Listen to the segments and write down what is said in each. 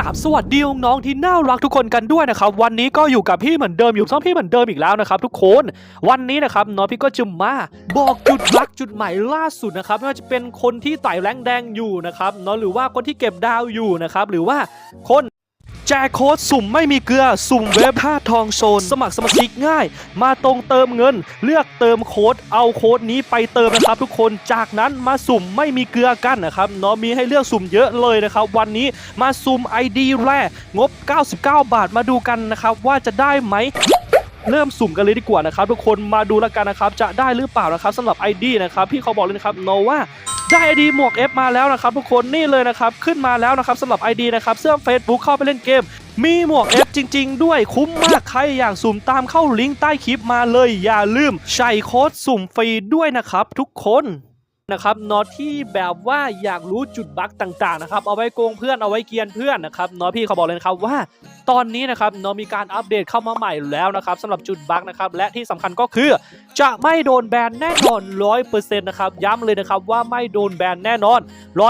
กราบสวัสดีน้องๆที่น่ารักทุกคนกันด้วยนะครับ วันนี้ก็อยู่กับพี่เหมือนเดิมอยู่ช่องพี่เหมือนเดิมอีกแล้วนะครับทุกคนวันนี้นะครับน้องพี่ก็จะมาบอกจุดรักจุดใหม่ล่าสุดนะครับไม่ว่าจะเป็นคนที่ไต่แรงแดงอยู่นะครับเนาะหรือว่าคนที่เก็บดาวอยู่นะครับหรือว่าคน แจกโค้ดสุ่มไม่มีเกลือ สุ่มเว็บท่าทองโซน สมัครสมาชิกง่าย มาตรงเติมเงิน เลือกเติมโค้ดเอาโค้ดนี้ไปเติมนะครับ ทุกคนจากนั้นมาสุ่มไม่มีเกลือกันนะครับเนาะมีให้เลือกสุ่มเยอะเลยนะครับ วันนี้มาสุ่ม ID แรกงบ 99 บาทมาดูกันนะครับว่าจะได้ไหม เริ่มสุ่มกันเลยดีกว่านะครับทุกคนมาดูแล้วกันนะครับจะได้หรือเปล่านะครับสำหรับ ID นะครับพี่เขาบอกเลยนะครับโนว่าได้ไอดีหมวก F มาแล้วนะครับทุกคนนี่เลยนะครับขึ้นมาแล้วนะครับสำหรับ ID นะครับเสื้อ Facebook เข้าไปเล่นเกม มีหมวก F จริง ๆ ด้วยคุ้มมากใครอยากสุ่มตามเข้าลิงก์ใต้คลิปมาเลยอย่าลืมใช้โค้ดสุ่มฟรีด้วยนะครับทุกคน นะครับเนอที่แบบว่าอยากรู้จุดบั๊กต่างๆนะครับเอาไว้โกงเพื่อนเอาไว้เกียนเพื่อนนะครับเนอพี่เขาบอกเลยนะครับว่าตอนนี้นะครับเนอะมีการอัปเดตเข้ามาใหม่แล้วนะครับสำหรับจุดบั๊กนะครับและที่สำคัญก็คือ จะไม่โดนแบนแน่นอน100%นะครับย้ำเลยนะครับว่าไม่โดนแบนแน่นอน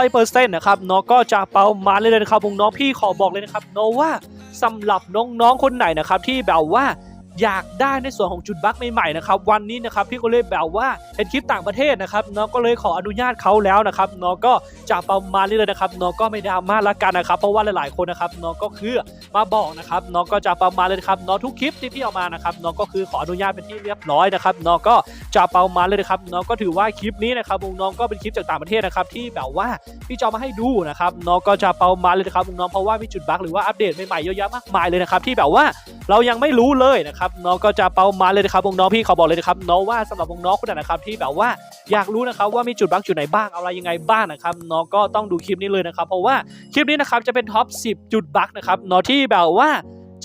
100%นะครับเนอะก็จะเป่ามาเลยนะครับวงน้องพี่ขอบอกเลยนะครับเนอะว่าสำหรับน้องๆคนไหนนะครับที่แบบว่า อยากได้ในส่วนของจุดบั๊กใหม่ๆนะครับวันนี้นะครับพี่ก็เลยแบบว่าเห็นคลิปต่างประเทศนะครับเนาะก็เลยขออนุญาตเขาแล้วนะครับเนาะก็จะประมาณนี้เลยนะครับเนาะก็ไม่ดราม่าละกันนะครับเพราะว่าหลายๆคนนะครับเนาะก็คือมาบอกนะครับเนาะก็จะประมาณเลยครับเนาะทุกคลิปที่พี่เอามานะครับเนาะก็คือขออนุญาตเป็นที่เรียบร้อยนะครับเนาะก็จะประมาณเลยนะครับเนาะก็ถือว่าคลิปนี้นะครับวงน้องก็เป็นคลิปจากต่างประเทศนะครับที่แบบว่าพี่จะเอมาให้ดูนะครับเนาะก็จะประมาณเลยนะครับวงน้องเพราะว่ามีจุดบั๊กหรือว่าอัปเดตใหม่ๆเยอะแยะมากมายเลยนะครับที่แบบว่าเรายังไม่รู้เลยนะครับน้องก็จะเป้ามาเลยนะครับวงน้องพี่เขาบอกเลยนะครับน้องว่าสำหรับวงน้องคนไหนนะครับที่แบบว่าอยากรู้นะครับว่ามีจุดบั๊กจุดไหนบ้างอะไรยังไงบ้างนะครับน้องก็ต้องดูคลิปนี้เลยนะครับเพราะว่าคลิปนี้นะครับจะเป็นท็อป 10 จุดบั๊กนะครับน้องที่แบบว่า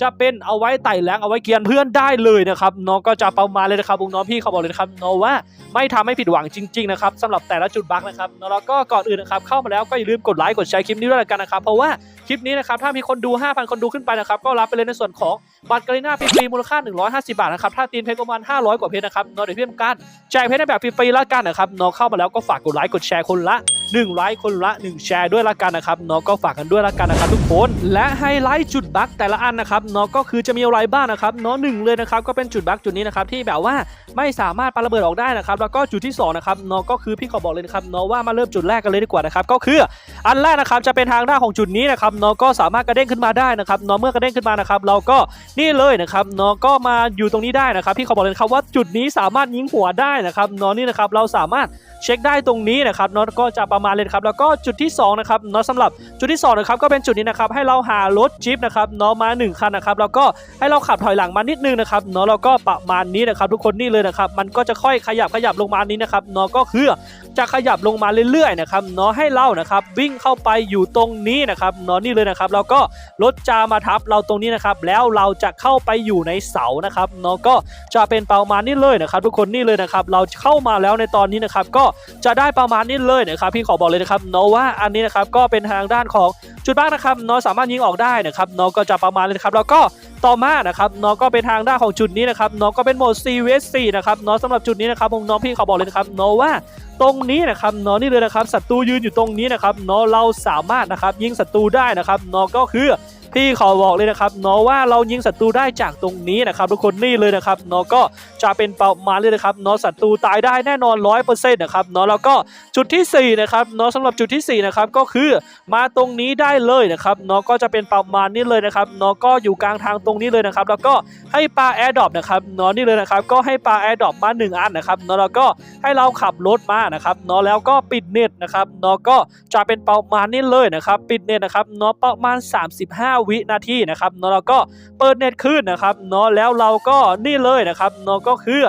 จะเป็นเอาไว้ไต่แรงเอาไว้เกียนเพื่อนได้เลยนะครับน้องก็จะประมาณเลยนะครับวงน้องพี่เขาบอกเลยนะครับน้องว่าไม่ทำให้ผิดหวังจริงๆนะครับสำหรับแต่ละจุดบั๊กนะครับแล้วก็ก่อนอื่นนะครับเข้ามาแล้วก็อย่าลืมกดไลค์กดแชร์คลิปนี้ด้วยละกันนะครับเพราะว่าคลิปนี้นะครับถ้ามีคนดู 5,000 คนดูขึ้นไปนะครับก็รับไปเลยในส่วนของบัตรกรีน่าฟรีมูลค่า 150 บาทนะครับถ้าตีนเพชรประมาณ 500 กว่าเพชรนะครับเนาะเดี๋ยวพี่ทำการแจกเพชรในแบบฟรีๆแล้วกันนะครับเนาะเข้ามาแล้วก็ฝากกดไลค์กดแชร์คนละ 1ไลค์คนละ 1 แชร์ด้วยละกันนะครับเนาะก็ฝากกันด้วยละกันนะครับทุกคนและไฮไลท์จุดบั๊กแต่ละอันนะครับเนาะก็คือจะมีอะไรบ้างนะครับเนาะหนึ่งเลยนะครับก็เป็นจุดบั๊กจุดนี้นะครับที่แบบว่าไม่สามารถปาระเบิดออกได้นะครับแล้วก็จุดที่สองนะครับเนาะก็คือพี่ขอบอกเลยนะครับเนาะว่ามาเริ่มจุดแรกกันเลยดีกว่านะครับก็คืออันแรกนะครับจะเป็นทางด้านของจุดนี้นะครับเนาะก็สามารถกระเด้งขึ้นมาได้นะครับเนาะเมื่อกระเด้งขึ้นมานะครับเราก็นี่เลยนะครับเนาะก็มาอยู่ตรงนี้ได้นะครับพี่ขาบอกเลยครับว่าจุดนี้สามารถยิงหัวได้นะครับเนาะนี่นะครับเราสามารถเช็คได้ตรงนี้นะครับเนาะก็จะประมาณเลยครับแล้วก็จุดที่สองนะครับเนาะสำหรับจุดที่สองนะครับก็เป็นจุดนี้นะครับให้เราหารถจิ๊บนะครับเนาะมาหนึ่งคันนะครับแล้วก็ให้เราขับถอยหลังมานิดนึงนะครับเนาะแล้วก็ประมาณนี้นะครับทุกคนนี่เลยนะครับมันก็จะค่อยขยับขยับลงมานี้นะครับเนาะก็คือ จะขยับลงมาเรื่อยๆนะครับเนาะให้เรานะครับวิ่งเข้าไปอยู่ตรงนี้นะครับเนาะนี่เลยนะครับแล้วก็รถจะมาทับเราตรงนี้นะครับแล้วเราจะเข้าไปอยู่ในเสานะครับเนาะก็จะเป็นประมาณนี้เลยนะครับ ทุกคนนี่เลยนะครับเราเข้ามาแล้วในตอนนี้นะครับก็จะได้ประมาณนี้เลยนะครับพี่ขอบอกเลยนะครับเนาะว่าอันนี้นะครับก็เป็นทางด้านของจุดบ้างนะครับเนาะสามารถยิงออกได้นะครับเนาะก็จะประมาณเลยนะครับแล้วก็ ต่อมานะครับน้องก็เป็นทางด้านของจุดนี้นะครับน้องก็เป็นโหมด c v s 4 นะครับน้องสำหรับจุดนี้นะครับผมน้องพี่ขอบอกเลยนะครับน้องว่าตรงนี้นะครับน้องนี่เลยนะครับศัตรูยืนอยู่ตรงนี้นะครับน้องเราสามารถนะครับยิงศัตรูได้นะครับน้องก็คือ พี่ขอบอกเลยนะครับเนาะว่าเรายิงศัตรูได้จากตรงนี้นะครับทุกคนนี่เลยนะครับเนาะก็จะเป็นเป้ามาเลยนะครับเนาะศัตรูตายได้แน่นอน100%นะครับเนาะแล้วก็จุดที่สี่นะครับเนาะสำหรับจุดที่สี่นะครับก็คือมาตรงนี้ได้เลยนะครับเนาะก็จะเป็นประมาณนี้เลยนะครับเนาะก็อยู่กลางทางตรงนี้เลยนะครับ แล้วก็ให้ปลาแอร์ดรอปนะครับเนาะนี่เลยนะครับก็ให้ปลาแอร์ดรอปมาหนึ่งอันนะครับเนาะแล้วก็ให้เราขับรถมานะครับเนาะแล้วก็ปิดเน็ตนะครับเนาะก็จะเป็นประมาณนี้เลยนะครับ ปิดเน็ตนะครับเนาะประมาณ 35วินาทีนะครับเนาะแล้วก็เปิดเน็ตขึ้นนะครับเนาะแล้วเราก็นี่เลยนะครับเนาะก็คือ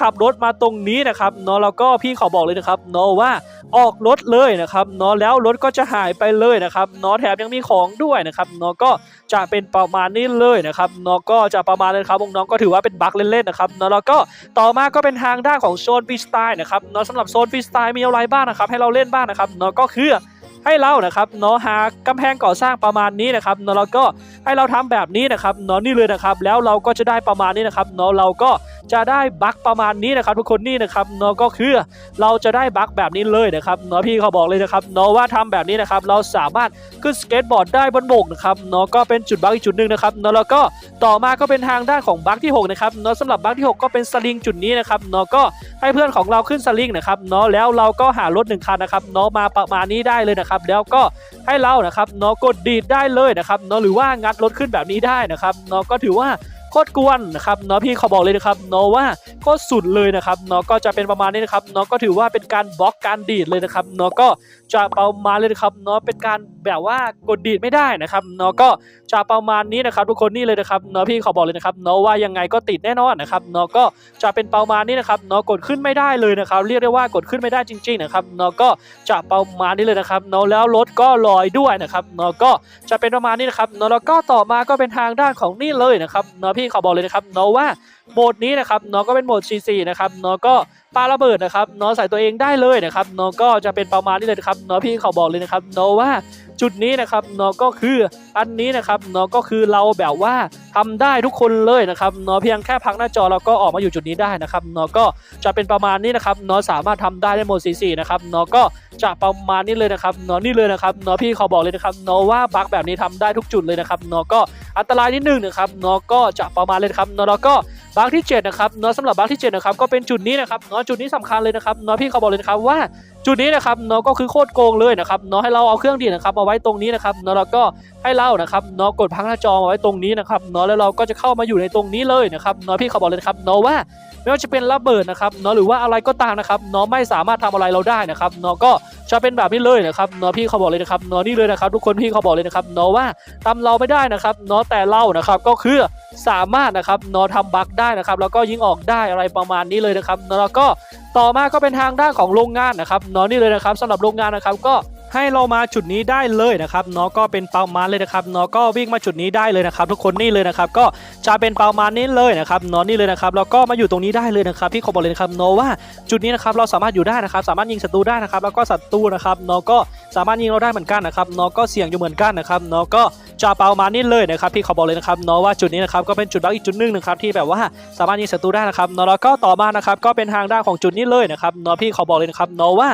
ขับรถมาตรงนี้นะครับเนาะแล้วก็พี่ขอบอกเลยนะครับเนาะว่าออกรถเลยนะครับเนาะแล้วรถก็จะหายไปเลยนะครับเนาะแถมยังมีของด้วยนะครับเนาะก็จะเป็นประมาณนี้เลยนะครับเนาะก็จะประมาณนี้ครับน้องก็ถือว่าเป็นบั๊กเล่นๆนะครับเนาะแล้วก็ต่อมาก็เป็นทางด้านของโซนฟรีสไตล์นะครับเนาะสำหรับโซนฟรีสไตล์มีอะไรบ้างนะครับให้เราเล่นบ้างนะครับเนาะก็คือ ให้เรานะครับเนาะหากำแพงก่อสร้างประมาณนี้นะครับเนาะเราก็ให้เราทำแบบนี้นะครับเนาะนี่เลยนะครับ แล้วเราก็จะได้ประมาณนี้นะครับเนาะเราก็จะได้บั๊กประมาณนี้นะครับทุกคนนี่นะครับเนาะก็คือเราจะได้บั๊กแบบนี้เลยนะครับเนาะพี่เขาบอกเลยนะครับเนาะว่าทำแบบนี้นะครับเราสามารถขึ้นสเก็ตบอร์ดได้บนบกนะครับเนาะก็เป็นจุดบั๊กอีกจุดหนึ่งนะครับเนาะแล้วก็ต่อมาก็เป็นทางด้านของบั๊กที่หกนะครับเนาะสำหรับบั๊กที่หกก็เป็นสลิงจุดนี้นะครับเนาะก็ให้เพื่อนของเราขึ้นสลิงนะครับเนาะแล้วเราก็หารถหนึ่งคันนะครับเนาะมาประมาณนี้ได้เลยนะครับแล้วก็ให้เรานะครับเนาะกดดีดได้เลยนะครับเนาะหรือว่างัดรถขึ้นแบบนี้ได้นะครับเนาะก็ถือว่า โคตรกวนนะครับเนาะพี่เขาบอกเลยนะครับเนาะว่าโคตรสุดเลยนะครับเนาะก็จะเป็นประมาณนี้นะครับเนาะก็ถือว่าเป็นการบล็อกการดีดเลยนะครับเนาะก็จะประมาณเลยนะครับเนาะเป็นการแบบว่ากดดีดไม่ได้นะครับเนาะก็จะประมาณนี้นะครับทุกคนนี่เลยนะครับเนาะพี่เขาบอกเลยนะครับเนาะว่ายังไงก็ติดแน่นอนนะครับเนาะก็จะเป็นประมาณนี้นะครับเนาะกดขึ้นไม่ได้เลยนะครับ เรียกได้ว่ากดขึ้นไม่ได้จริงๆนะครับเนาะก็จะประมาณนี้เลยนะครับเนาะแล้วรถก็ลอยด้วยนะครับเนาะก็จะเป็นประมาณนี้นะครับเนาะแล้วก็ต่อมาก็เป็นทางด้านของนี่เลยนะครับเนาะพี่ี่ขอบอกเลยนะครับเนาะว่าโหมดนี้นะครับเนาะก็เป็นโหมด C4 นะครับเนาะก็ปาระเบิดนะครับเนาะใส่ตัวเองได้เลยนะครับเนาะก็จะเป็นประมาณนี้เลยนะครับเนาะพี่ขอบอกเลยนะครับเนาะว่าจุดนี้นะครับเนาะก็คืออันนี้นะครับเนาะก็คือเราแบบว่า ทำได้ทุกคนเลยนะครับเนาะเพียงแค่พักหน้าจอเราก็ออกมาอยู่จุดนี้ได้นะครับเนาะก็จะเป็นประมาณนี้นะครับเนาะสามารถทำได้ในโหมด44นะครับเนาะก็จะประมาณนี้เลยนะครับเนาะนี่เลยนะครับเนาะพี่เขาบอกเลยนะครับเนาะว่าบั๊กแบบนี้ทำได้ทุกจุดเลยนะครับเนาะก็อันตรายนิดนึงนะครับเนาะก็จะประมาณเลยครับเนาะแล้วก็ บั๊กที่7นะครับเนาะสำหรับบั๊กที่7นะครับก็เป็นจุดนี้นะครับเนาะจุดนี้สำคัญเลยนะครับเนาะพี่เขาบอกเลยนะครับว่าจุดนี้นะครับเนาะก็คือโคตรโกงเลยนะครับเนาะให้เราเอาเครื่องดีนะครับมาไว้ตรงนี้นะครับเนาะแล้วก็ให้เรานะครับเนาะกดพังหน้าจอมาไว้ตรงนี้นะครับเนาะแล้วเราก็จะเข้ามาอยู่ในตรงนี้เลยนะครับเนาะพี่เขาบอกเลยนะครับเนาะว่าไม่ว่าจะเป็นระเบิดนะครับเนาะหรือว่าอะไรก็ตามนะครับเนาะไม่สามารถทำอะไรเราได้นะครับเนาะก็จะเป็นแบบนี้เลยนะครับเนาะพี่เขาบอกเลยนะครับเนาะนี่เลยนะครับ ทุกคนพี่เขาบอกเลยนะครับเนาะว่าทำเราไม่ได้นะครับเนาะแต่เรานะครับก็คือ สามารถนะครับนอทำบักได้นะครับ แล้วก็ยิงออกได้อะไรประมาณนี้เลยนะครับนาะแล้วก็ต่อมาก็เป็นทางด้านของโรงงานนะครับนอนี่เลยนะครับสำหรับโรงงานนะครับก็ ให้เรามาจุดนี้ได้เลยนะครับเนาะก็เป็นเประมาณเลยนะครับเนาะก็วิ่งมาจุดนี้ได้เลยนะครับ ทุกคนนี่เลยนะครับก็จะเป็นเประมาณนี้เลยนะครับเนาะนี่เลยนะครับแล้วก็มาอยู่ตรงนี้ได้เลยนะครับพี่ขอบอกเลยนะครับเนาะว่าจุดนี้นะครับเราสามารถอยู่ได้นะครับสามารถยิงศัตรูได้นะครับ แล้วก็ศัตรูนะครับเนาะก็สามารถยิงเราได้เหมือนกันนะครับเนาะก็เสี่ยงอยู่เหมือนกันนะครับเนาะก็จะเประมาณนี้เลยนะครับพี่ขอบอกเลยนะครับเนาะว่าจุดนี้นะครับก็เป็นจุดบักอีกจุดหนึงนะครับที่แบบว่าสามารถยิงศัตรูได้นะครับเนาะแล้วก็ต่อมานะครับก็เป็นทางด้านของจุดนี้เลยนะครับเนาะพี่ขอบอกเลยนะครับเนาะว่า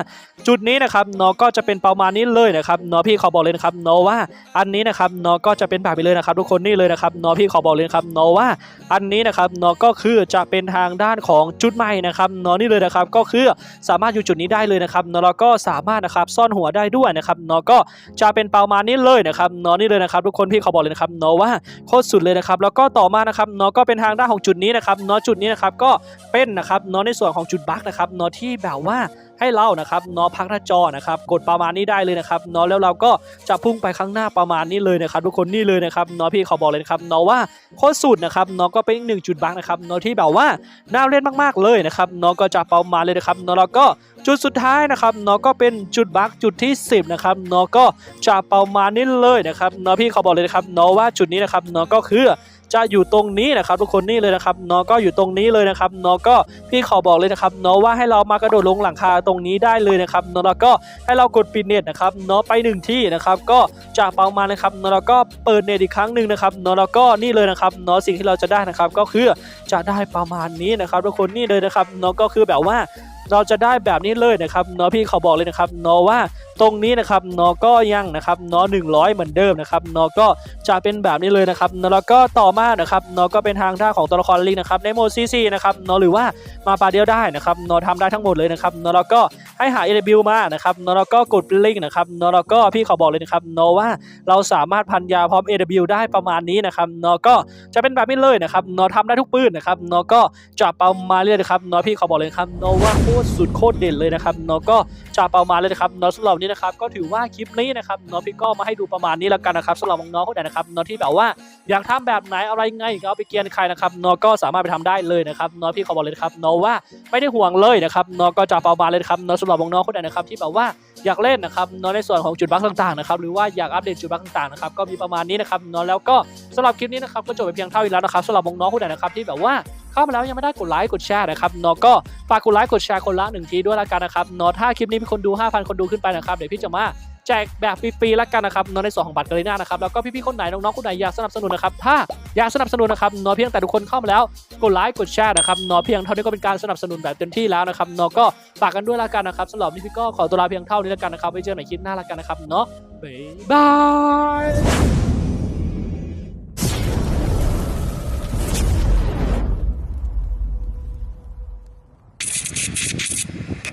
จุดนี้นะครับเนาะก็จะเป็นประมาณนี้เลยนะครับเนาะพี่ขอบอกเลยนะครับเนาะว่าอันนี้นะครับเนาะก็จะเป็นแบบนี้เลยนะครับ ทุกคนนี่เลยนะครับเนาะพี่ขอบอกเลยนะครับเนาะว่าอันนี้นะครับเนาะก็คือจะเป็นทางด้านของจุดใหม่นะครับเนาะนี่เลยนะครับก็คือสามารถอยู่จุดนี้ได้เลยนะครับเนาะแล้วก็สามารถนะครับซ่อนหัวได้ด้วยนะครับเนาะก็จะเป็นประมาณนี้เลยนะครับเนาะนี่เลยนะครับ ทุกคนพี่ขอบอกเลยนะครับเนาะว่าโคตรสุดเลยนะครับแล้วก็ต่อมานะครับเนาะก็เป็นทางด้านของจุดนี้นะครับเนาะจุดนี้นะครับก็เป็นนะครับเนาะในส่วนของจุดบั๊กนะครับเนาะที่แบบว่า ให้เรานะครับเนาะพักหน้าจอนะครับกดประมาณนี้ได้เลยนะครับเนาะแล้วเราก็จะพุ่งไปข้างหน้าประมาณนี้เลยนะครับทุกคนนี่เลยนะครับเนาะพี่เขาบอกเลยนะครับเนาะว่าโคตรสุดนะครับเนาะก็เป็นอีกหนึ่งจุดบังนะครับเนาะที่แบบว่าน่าเล่นมากๆเลยนะครับเนาะก็จะประมาณเลยนะครับเนาะแล้วก็จุดสุดท้ายนะครับเนาะก็เป็นจุดบักจุดที่ 10นะครับเนาะก็จะประมาณนี้เลยนะครับเนาะพี่เขาบอกเลยนะครับเนาะว่าจุดนี้นะครับเนาะก็คือ จะอยู่ตรงนี้นะครับทุกคนนี่เลยนะครับเนาะก็อยู่ตรงนี้เลยนะครับเนาะก็พี่ขอบอกเลยนะครับเนาะว่าให้เรามากระโดดลงหลังคาตรงนี้ได้เลยนะครับเนาะแล้วก็ให้เรากดปิดเน็ตนะครับเนาะไปหนึ่งที่นะครับก็จะประมาณนะครับเนาะแล้วก็เปิดเน็ตอีกครั้งหนึ่งนะครับเนาะแล้วก็นี่เลยนะครับเนาะสิ่งที่เราจะได้นะครับก็คือจะได้ประมาณนี้นะครับทุกคนนี่เลยนะครับเนาะก็คือแบบว่า เราจะได้แบบนี้เลยนะครับเนาะพี่เขาบอกเลยนะครับเนาะว่าตรงนี้นะครับเนาะก็ยังนะครับเนาะ100เหมือนเดิมนะครับเนาะก็จะเป็นแบบนี้เลยนะครับเนาะแล้วก็ต่อมานะครับเนาะก็เป็นทางท่าของตัวละครลิงนะครับในโหมดซีซีนะครับเนาะหรือว่ามาปาเดียวได้นะครับเนาะทำได้ทั้งหมดเลยนะครับเนาะแล้วก็ ให้หาเอเบิลมานะครับนาะแล้วก็กดลิงก์นะครับนาะแล้วก็พี่เขาบอกเลยนะครับเนาะว่าเราสามารถพันยาพร้อม AW ได้ประมาณนี้นะครับเนาะก็จะเป็นแบบนี้เลยนะครับเนาะทำได้ทุกปืนนะครับเนาะก็จะประมาณเลยนะครับเนาะพี่เขาบอกเลยครับเนาะว่าโคตรสุดโคตรเด่นเลยนะครับเนาะก็จะประมาเลยนะครับเนาะสำหรับนี้นะครับก็ถือว่าคลิปนี้นะครับเนาะพี่ก็มาให้ดูประมาณนี้แล้วกันนะครับสำหรับน้องๆคนไหนนะครับเนาะที่แบบว่าอยากทำแบบไหนอะไรไงก็เอาไปเกียนใครนะครับเนาะก็สามารถไปทำได้เลยนะครับเนาะพี่ขาบอกเลยครับเนาะว่าไม่ได้ห่วงเลยนะครับเนาะก็จะประมาเลยครับเนาะสำหรับน้องๆคนไหนนะครับที่แบบว่าอยากเล่นนะครับเนาะในส่วนของจุดบั๊กต่างๆนะครับหรือว่าอยากอัปเดตจุดบั๊กต่างๆนะครับก็มีประมาณนี้นะครับเนาะแล้วก็สำหรับคลิปนี้นะครับก็จบไปเพียงเท่านี้แล้วนะครับสำหรับน้องๆคนไหนนะครับที่แบบว่าเข้ามาแล้วยังไม่ได้กดไลค์กดแชร์นะครับเนาะก็ฝากกดไลค์กดแชร์คนละหนึ่งทีด้วยละกันนะครับเนาะถ้าคลิปนี้มีคนดู 5,000 คนดูขึ้นไปนะครับเดี๋ยวพี่จะมา แจกแบบฟรีๆแล้วกันนะครับนอนในส่วนของบัตรกาลิน่านะครับแล้วก็พี่ๆคนไหนน้องๆคนไหนอยากสนับสนุนนะครับถ้าอยากสนับสนุนนะครับนาะเพียงแต่ทุกคนเข้ามาแล้วกดไลค์กดแชร์นะครับนาะเพียงเท่านี้ก็เป็นการสนับสนุนแบบเต็มที่แล้วนะครับนาะก็ฝากกันด้วยแล้วกันนะครับสำหรับนนี้พี่ก็ขอตัวลาเพียงเท่านี้แล้วกันนะครับไว้เจอกันใหม่คลิปหน้าแล้วกันนะครับเนาะบ๊ายบาย